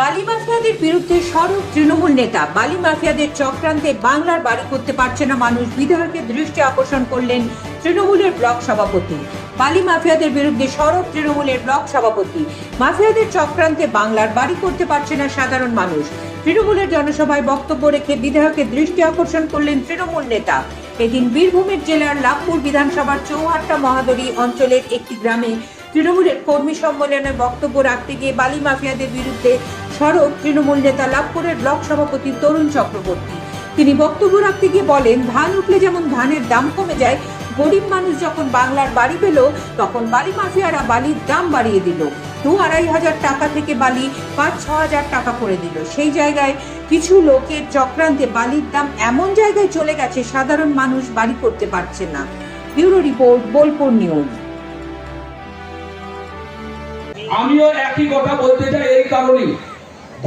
বালি মাফিয়াদের বিরুদ্ধে সরব তৃণমূল নেতা। বালি মাফিয়াদের চক্রান্তে বাংলার বাড়ি করতে পারছে না মানুষ। বিধায়কের দৃষ্টি আকর্ষণ করলেন তৃণমূলের ব্লক সভাপতি। বালি মাফিয়াদের বিরুদ্ধে সরব তৃণমূলের ব্লক সভাপতি। মাফিয়াদের চক্রান্তে বাংলার বাড়ি করতে পারছে না সাধারণ মানুষ। তৃণমূলের জনসভায় বক্তব্য রেখে বিধায়কের দৃষ্টি আকর্ষণ করলেন তৃণমূল নেতা। এদিন বীরভূমের জেলার লাভপুর বিধানসভার চৌহাট্টা মহাদরী অঞ্চলের একটি গ্রামে তৃণমূলের কর্মী সম্মেলনে বক্তব্য রাখতে গিয়ে বালি মাফিয়াদের বিরুদ্ধে সরব তৃণমূল নেতা লাভপুরের ব্লক সভাপতি তরুণ চক্রবর্তী। তিনি বক্তব্য রাখতে গিয়ে বলেন, ধান উঠলে যেমন ধানের দাম কমে যায়, গরিব মানুষ যখন বাংলার বাড়ি পেল, তখন বালি মাফিয়ারা বালির দাম বাড়িয়ে দিল। দু আড়াই হাজার টাকা থেকে বালি পাঁচ, ছ হাজার টাকা করে দিল। সেই জায়গায় কিছু লোকের চক্রান্তে বালির দাম এমন জায়গায় চলে গেছে, সাধারণ মানুষ বাড়ি করতে পারছে না। Bureau report, Bolpur news. আমিও একই কথা বলতে চাই এই কারণেই।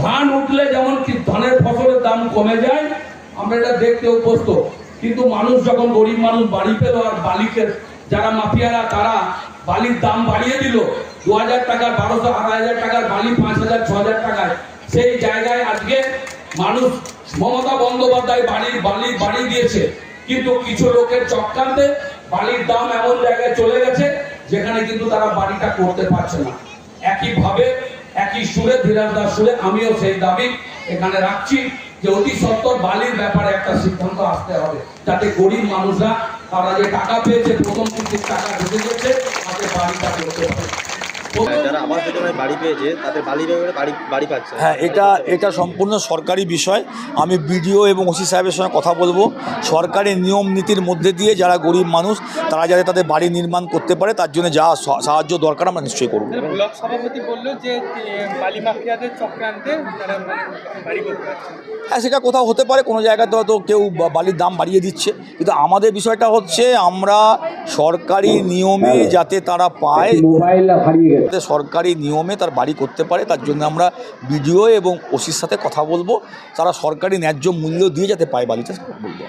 ধান উঠলে যেমন কি ধানের ফসলের দাম কমে যায়, আমরা এটা দেখতে অভ্যস্ত। কিন্তু মানুষ যখন গরিব মানুষ বাড়ি পেল আর বালিকে যারা মাফিয়ারা, তারা বালির দাম বাড়িয়ে দিল। দু হাজার টাকা, বারোশো আড়াই হাজার টাকার বালি, পাঁচ হাজার, ছ হাজার টাকায়। সেই জায়গায় আজকে মানুষ মমতা বন্দ্যোপাধ্যায় বাড়ির বালি বাড়ি দিয়েছে। কিন্তু কিছু লোকের চক্রান্তে বালির দাম এমন জায়গায় চলে গেছে, যেখানে কিন্তু তারা বাড়িটা করতে পারছে না। একইভাবে একই সুরে ধীরাজদার সুরে, আমিও সেই দাবি এখানে রাখছি যে অতি সত্তর বালির ব্যাপারে একটা সিদ্ধান্ত আসতে হবে। যাতে গরিব মানুষরা তারা যে টাকা পেয়েছে, প্রথম কিস্তির টাকা ঢুকে গেছে, তাতে বাড়িটা করতে পারে। যারা আবাস যোজনায় বাড়ি পেয়েছে তাদের বালি বাড়ি বাড়ি পাচ্ছে। হ্যাঁ এটা এটা সম্পূর্ণ সরকারি বিষয়। আমি বিডিও এবং ওসি সাহেবের সঙ্গে কথা বলব। সরকারি নিয়ম নীতির মধ্যে দিয়ে যারা গরিব মানুষ তারা যাতে তাদের বাড়ি নির্মাণ করতে পারে তার জন্য যা সাহায্য দরকার আমরা নিশ্চয়ই করব। ব্লক সভাপতি বলল যে বালি মাফিয়াদের চক্রান্তে তারা বাড়ি করতে হ্যাঁ সেটা কোথাও হতে পারে কোনো জায়গাতে হয়তো কেউ বালির দাম বাড়িয়ে দিচ্ছে। কিন্তু আমাদের বিষয়টা হচ্ছে আমরা সরকারি নিয়মে যাতে তারা পায়। যাতে সরকারি নিয়মে তার বাড়ি করতে পারে তার জন্য আমরা বিডিও এবং ওসির সাথে কথা বলব। তারা সরকারি ন্যায্য মূল্য দিয়ে যাতে পায় বাড়িটা বলব।